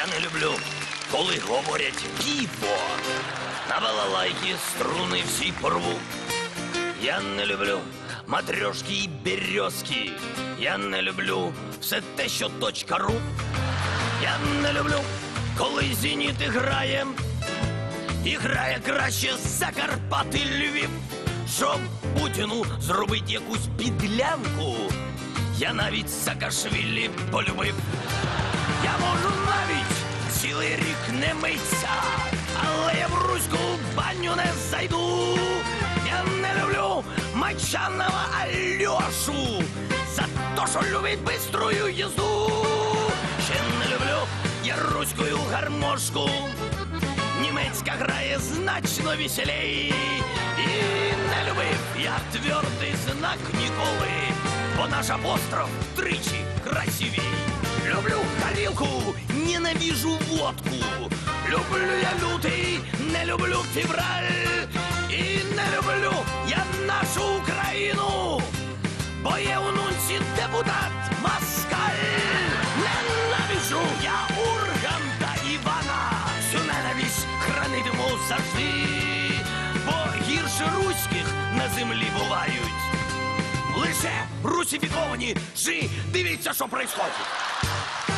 Я не люблю, коли говорять піво. На балалайки струни всі порву. Я не люблю матрьошки і березки. Я не люблю все те, що точка ру. Я не люблю, коли зеніт грає. І грає краще Закарпати Львів. Щоб Путіну зробити якусь підлянку. Я навіть Саакашвілі полюбив. Я можу цілий рік не митися, але я в руську баню не зайду. Я не люблю Мачанова Альошу за то, що любить бистрою їзду. Ще не люблю я руською гармошку. Німецька грає значно веселей. І не любив я твердий знак ніколи, бо наш апостроф тричі красивей. Люблю горілку, ненавижу водку. Люблю я лютий, не люблю февраль. І не люблю я нашу Україну, бо є у нунці депутат Москаль. Ненавижу я Урганта Івана. Всю ненависть хранитиму завжди, бо гірше руських на землі бувають. Лише русифіковані жи, дивіться, що происходить.